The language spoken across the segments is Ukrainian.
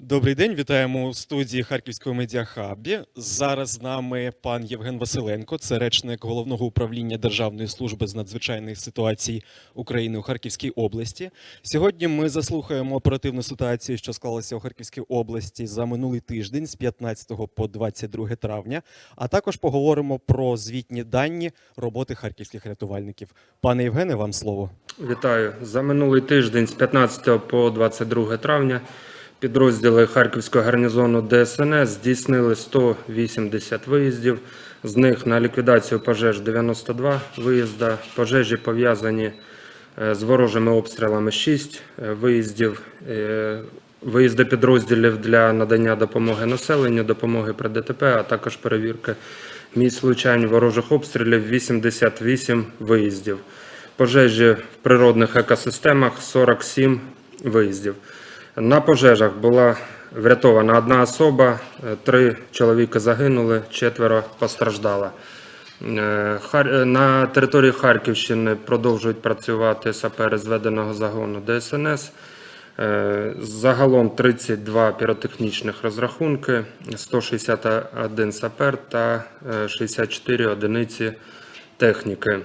Добрий день, вітаємо у студії Харківського медіахабі. Зараз з нами пан Євген Василенко, це речник головного управління Державної служби з надзвичайних ситуацій України у Харківській області. Сьогодні ми заслухаємо оперативну ситуацію, що склалася у Харківській області за минулий тиждень з 15 по 22 травня. А також поговоримо про звітні дані роботи харківських рятувальників. Пане Євгене, вам слово. Вітаю. За минулий тиждень з 15 по 22 травня підрозділи Харківського гарнізону ДСНС здійснили 180 виїздів. З них на ліквідацію пожеж 92 виїзда. Пожежі пов'язані е, з ворожими обстрілами 6 е, виїздів. Е, Виїзди підрозділів для надання допомоги населенню, допомоги при ДТП, а також перевірки місць влучань ворожих обстрілів 88 виїздів. Пожежі в природних екосистемах 47 виїздів. На пожежах була врятована одна особа, е, три чоловіка загинули, четверо постраждало. Е, е, На території Харківщини продовжують працювати сапери зведеного загону ДСНС. Загалом 32 піротехнічних розрахунки, 161 сапер та е, 64 одиниці техніки.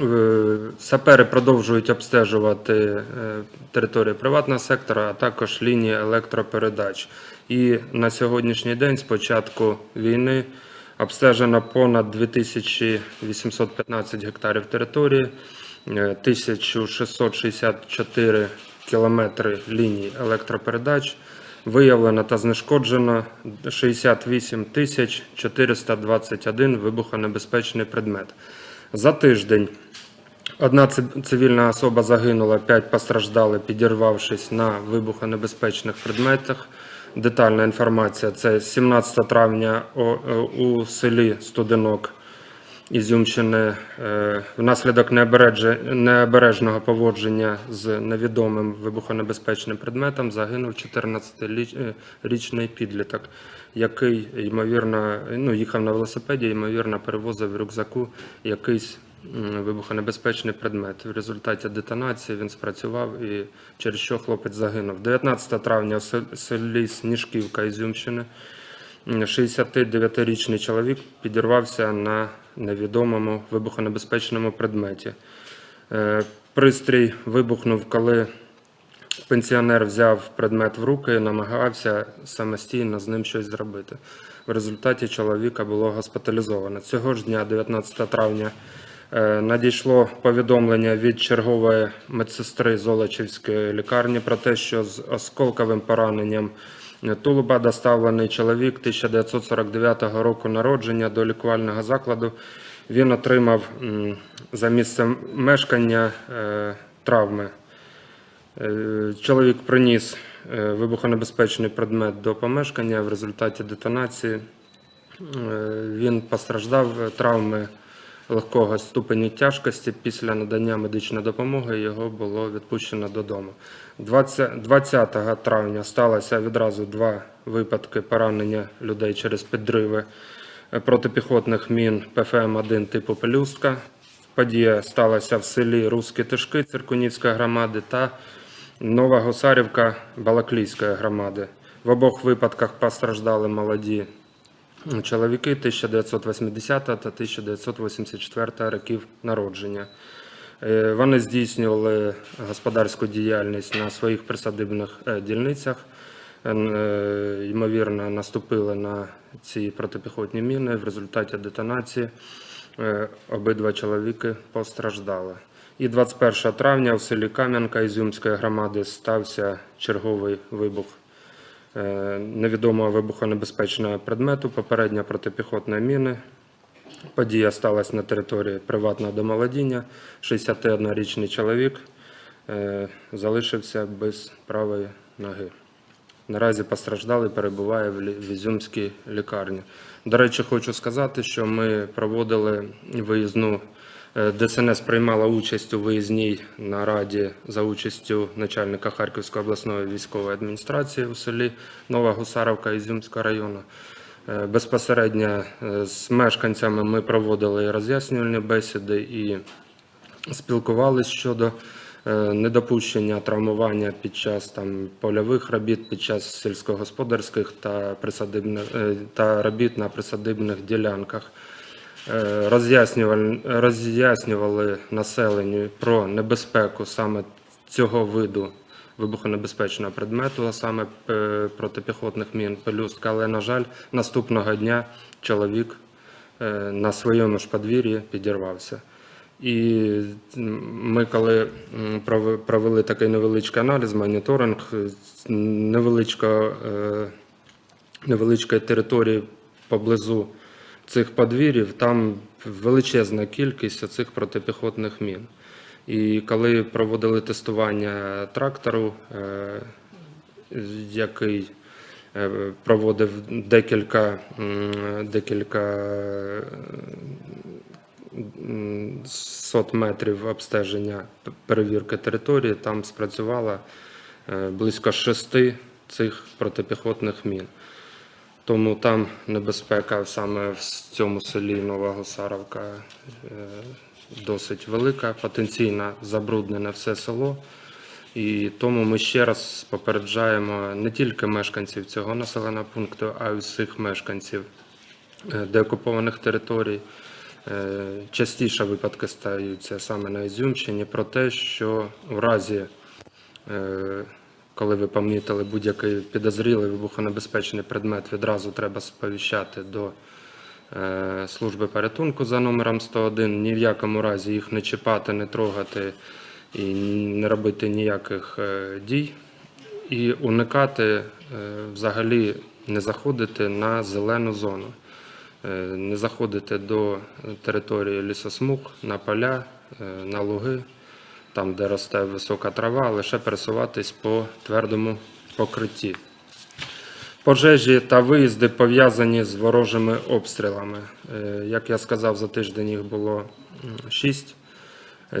Е, Сапери продовжують обстежувати е, територію приватного сектора, а також лінії електропередач. І на сьогоднішній день, з початку війни, обстежено понад 2815 гектарів території, е, 1664 кілометри ліній електропередач. Виявлено та знешкоджено 68 тисяч 421 вибухонебезпечний предмет. За тиждень одна цивільна особа загинула, 5 постраждали, підірвавшись на вибухонебезпечних предметах. Детальна інформація це 17 травня е, у селі Студенок Ізюмщини е, внаслідок необережного поводження з невідомим вибухонебезпечним предметом загинув 14-річний підліток, який ймовірно ну, їхав на велосипеді, ймовірно перевозив в рюкзаку якийсь вибухонебезпечний предмет. В результаті детонації він спрацював і через що хлопець загинув. 19 травня в селі Сніжківка Ізюмщини 69-річний чоловік підірвався на невідомому вибухонебезпечному предметі. Е, Пристрій вибухнув, коли пенсіонер взяв предмет в руки і намагався самостійно з ним щось зробити. В результаті чоловіка було госпіталізовано. Цього ж дня, 19 травня, е, надійшло повідомлення від чергової медсестри Золочівської лікарні про те, що з осколковим пораненням тулуба доставлений чоловік 1949 року народження до лікувального закладу. Він отримав за місцем мешкання е, травми. Е, Чоловік приніс е, вибухонебезпечний предмет до помешкання. В результаті детонації він постраждав травми легкого ступеню тяжкості. Після надання медичної допомоги його було відпущено додому. 20, 20 травня сталося відразу два випадки поранення людей через підриви е, протипіхотних мін ПФМ-1 типу Пелюстка. Подія сталася в селі Руські Тишки Циркунівської громади та Нова Гусарівка Балаклійської громади. В обох випадках постраждали молоді чоловіки 1980 та 1984 років народження. Е, Вони здійснювали господарську діяльність на своїх присадибних е, дільницях. Е, Ймовірно, наступили на ці протипіхотні міни. В результаті детонації обидва чоловіки постраждали. І 21 травня в селі Кам'янка Ізюмської громади стався черговий вибух невідомого вибухонебезпечного предмету, попередня протипіхотної міни. Подія сталася на території приватного домолодіння. 61-річний чоловік е, залишився без правої ноги. Наразі постраждалий перебуває в лі- в Ізюмській лікарні. До речі, хочу сказати, що ми проводили виїзну. Е, ДСНС приймала участь у виїзній нараді за участю начальника Харківської обласної військової адміністрації у селі Нова Гусаровка Ізюмського району. Е, Безпосередньо е, з мешканцями ми проводили роз'яснювальні бесіди і спілкувалися щодо недопущення травмування під час там, польових робіт, під час сільськогосподарських та, присадибних, та робіт на присадибних ділянках. Е, роз'яснюваль- роз'яснювали населенню про небезпеку саме цього виду вибухонебезпечного предмету, а саме е, протипіхотних мін пелюстка. Але, на жаль, наступного дня чоловік е, на своєму ж подвір'ї підірвався. І ми, коли провели такий невеличкий аналіз, моніторинг невеличкої території поблизу цих подвір'їв, там величезна кількість цих протипіхотних мін. І коли проводили тестування трактору, е, який е, проводив декілька, декілька сот метрів обстеження перевірки території, там спрацювало е, близько шести цих протипіхотних мін. Тому там небезпека саме в цьому селі Нова Гусаровка е, досить велика, потенційно забруднене все село. І тому ми ще раз попереджаємо не тільки мешканців цього населеного пункту, а й усіх мешканців е, деокупованих територій. Е, Частіше випадки стаються саме на Ізюмщині про те, що в разі, коли ви помітили будь-який підозрілий вибухонебезпечний предмет, відразу треба сповіщати до е, служби порятунку за номером 101. Ні в якому разі їх не чіпати, не трогати і не робити ніяких е, дій. І уникати е, взагалі не заходити на зелену зону, не заходити до території лісосмуг, на поля, на луги, там, де росте висока трава, лише пересуватись по твердому покритті. Пожежі та виїзди пов'язані з ворожими обстрілами. Е, Як я сказав, за тиждень їх було 6.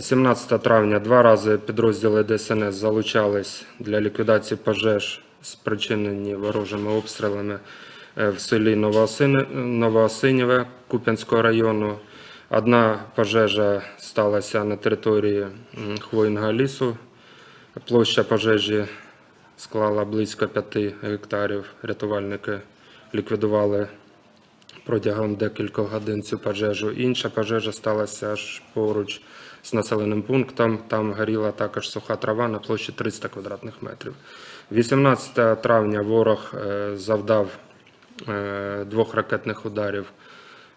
17 травня два рази підрозділи ДСНС залучались для ліквідації пожеж, спричинені ворожими обстрілами е, в селі Новоосинєве Куп'янського району. Одна пожежа сталася на території хвойного лісу. Площа пожежі склала близько 5 гектарів. Рятувальники ліквідували протягом декількох годин цю пожежу. Інша пожежа сталася аж поруч з населеним пунктом. Там горіла також суха трава на площі 300 квадратних метрів. 18 травня ворог е, завдав е, двох ракетних ударів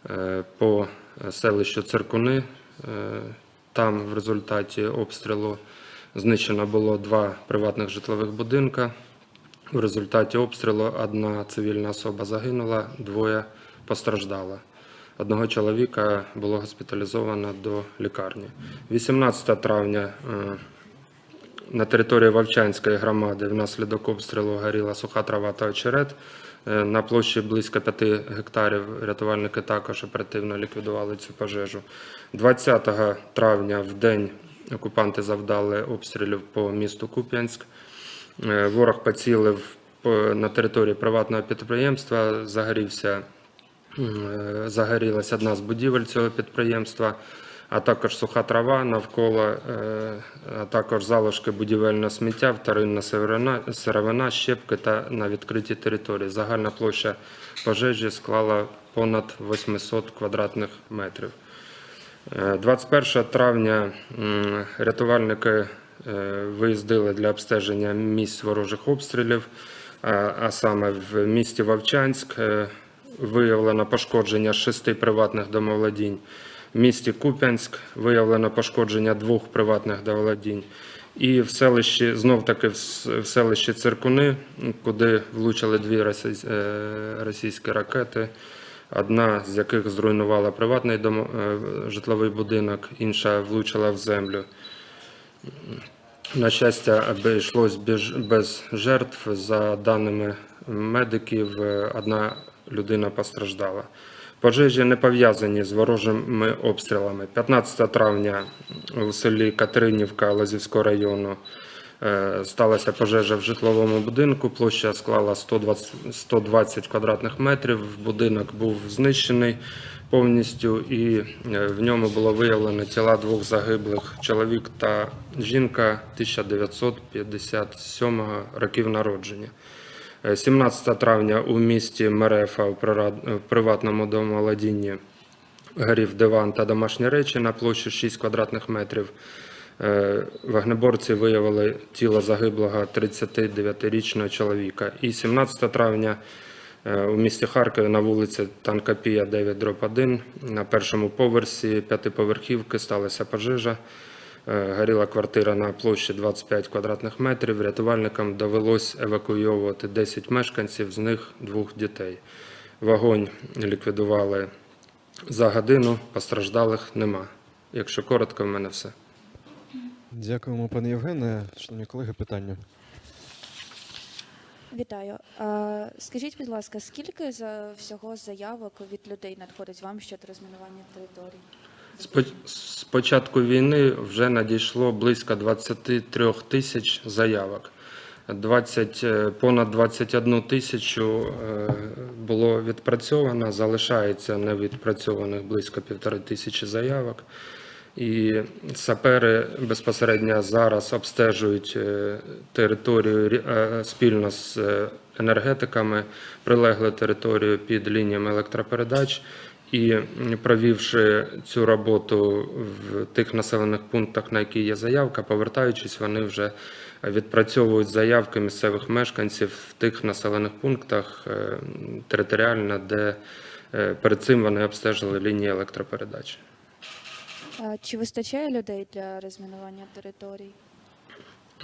е, по селищу Циркуни. Е, Там в результаті обстрілу знищено було два приватних житлових будинка. В результаті обстрілу одна цивільна особа загинула, двоє постраждало. Одного чоловіка було госпіталізовано до лікарні. 18 травня е, на території Вовчанської громади внаслідок обстрілу горіла суха трава та очерет. Е, На площі близько 5 гектарів рятувальники також оперативно ліквідували цю пожежу. 20 травня в день окупанти завдали обстрілів по місту Куп'янськ. Е, Ворог поцілив на території приватного підприємства, загорівся, е, одна з будівель цього підприємства, а також суха трава навколо, е, а також залишки будівельного сміття, вторинна сировина, щепки та на відкритій території. Загальна площа пожежі склала понад 800 квадратних метрів. Е, 21 травня рятувальники е, виїздили для обстеження місць ворожих обстрілів, а- саме в місті Вовчанськ е, виявлено пошкодження шести приватних домовладінь. В місті Куп'янськ виявлено пошкодження двох приватних домовладінь. І в селищі, знов таки в селищі Циркуни, куди влучили дві е, російські ракети, одна з яких зруйнувала приватний дом, е, житловий будинок, інша влучила в землю. На щастя, обійшлось без жертв. За даними медиків, е, одна людина постраждала. Пожежі не пов'язані з ворожими обстрілами. 15 травня у селі Катеринівка Лазівського району Е, Сталася пожежа в житловому будинку, площа склала 120, 120 квадратних метрів. Будинок був знищений повністю, і е, в ньому було виявлено тіла двох загиблих чоловік та жінка 1957 років народження. Е, 17 травня у місті Мерефа в приватному домоволодінні горів диван та домашні речі на площу 6 квадратних метрів. Е, Вогнеборці виявили тіло загиблого 39-річного чоловіка. І 17 травня е, у місті Харкові на вулиці Танкопія 9 дроб 1 на першому поверсі п'ятиповерхівки сталася пожежа. Е, Горіла квартира на площі 25 квадратних метрів. Рятувальникам довелось евакуйовувати 10 мешканців, з них двох дітей. Вогонь ліквідували за годину, постраждалих нема. Якщо коротко, в мене все. Дякуємо, пане Євгене. Шановні колеги, питання. Вітаю. А, скажіть, будь ласка, скільки за всього заявок від людей надходить вам щодо розмінування територій? З початку війни вже надійшло близько 23 тисяч заявок. 20, е, понад 21 тисячу е, було відпрацьовано, залишається невідпрацьованих близько півтори тисячі заявок. І сапери безпосередньо зараз обстежують е, територію спільно з енергетиками, прилеглу територію під лініями електропередач. І провівши цю роботу в тих населених пунктах, на які є заявка, повертаючись, вони вже відпрацьовують заявки місцевих мешканців в тих населених пунктах е, територіально, де е, перед цим вони обстежили лінії електропередач. Чи вистачає людей для розмінування територій?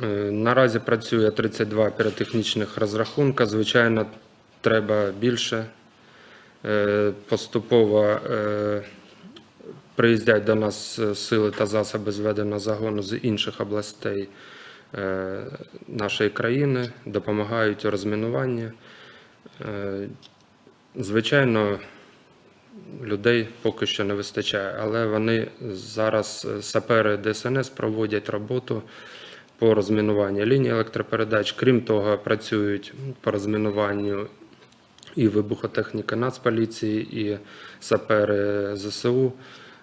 Е, Наразі працює 32 піротехнічних розрахунка. Звичайно, треба більше. Е, Поступово е, приїздять до нас е, сили та засоби зведеного загону з інших областей нашої країни, допомагають у розмінуванні. Звичайно, людей поки що не вистачає, але вони зараз сапери ДСНС проводять роботу по розмінуванню лінії електропередач. Крім того, працюють по розмінуванню і вибухотехніка Нацполіції, і сапери ЗСУ,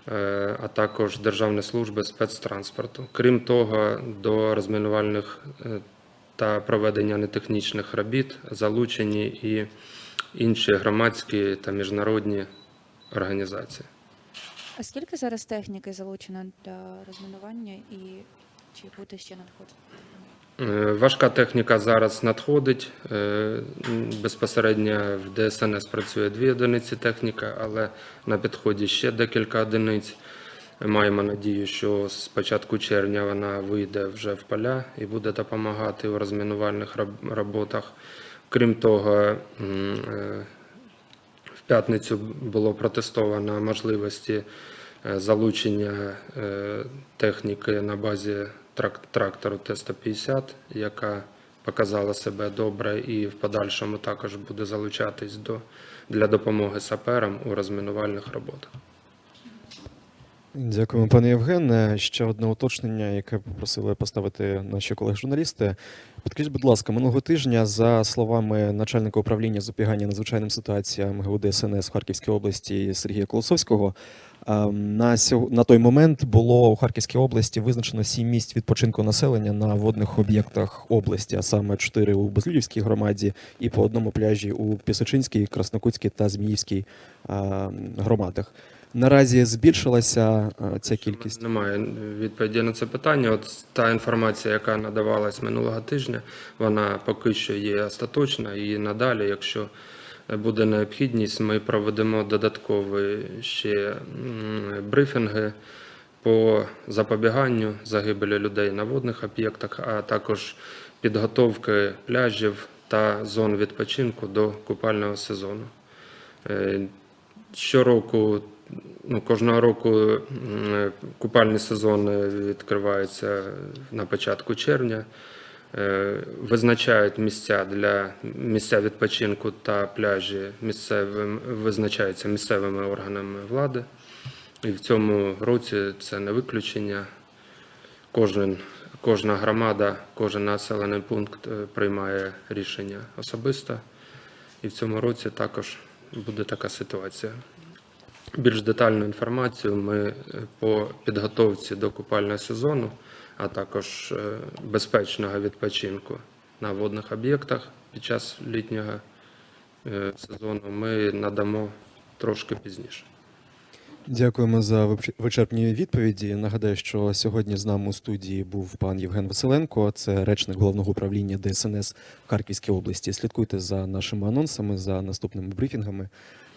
е, а також Державні служби спецтранспорту. Крім того, до розмінувальних е, та проведення нетехнічних робіт залучені і інші громадські та міжнародні організації. А скільки зараз техніки залучено для розмінування і чи буде ще надходити? Е, Важка техніка зараз надходить. Е, Безпосередньо в ДСНС працює дві одиниці техніка, але на підході ще декілька одиниць. Маємо надію, що з початку червня вона вийде вже в поля і буде допомагати у розмінувальних роботах. Крім того, е, в п'ятницю було протестовано можливості залучення техніки на базі трактору Т-150, яка показала себе добре і в подальшому також буде залучатись до, для допомоги саперам у розмінувальних роботах. Дякуємо, пане Євгене. Ще одне уточнення, яке попросили поставити наші колеги-журналісти. Підкажіть, будь ласка, минулого тижня, за словами начальника управління запобігання надзвичайним ситуаціям ГУ ДСНС в Харківській області Сергія Колосовського, ем, на, на той момент було у Харківській області визначено сім місць відпочинку населення на водних об'єктах області, а саме чотири у Безлюдівській громаді і по одному пляжі у Пісочинській, Краснокутській та Зміївській ем, громадах. Наразі збільшилася е, ця кількість. Немає відповіді на це питання. От та інформація, яка надавалась минулого тижня, вона поки що є остаточна. І надалі, якщо буде необхідність, ми проведемо додаткові ще брифінги по запобіганню загибелі людей на водних об'єктах, а також підготовки пляжів та зон відпочинку до купального сезону. Е, Щороку, ну, кожного року м, купальні сезони відкриваються на початку червня. Е, Визначають місця для місця відпочинку та пляжі місцевим, визначаються місцевими органами влади. І в цьому році це не виключення. Кожен, кожна громада, кожен населений пункт е, приймає рішення особисто. І в цьому році також буде така ситуація. Більш детальну інформацію ми е, по підготовці до купального сезону, а також е, безпечного відпочинку на водних об'єктах під час літнього е, сезону ми надамо трошки пізніше. Дякуємо за вичерпні відповіді. Нагадаю, що сьогодні з нами у студії був пан Євген Василенко, це речник головного управління ДСНС в Харківській області. Слідкуйте за нашими анонсами, за наступними брифінгами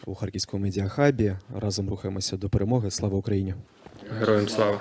у Харківському медіахабі. Разом рухаємося до перемоги. Слава Україні! Героям слава!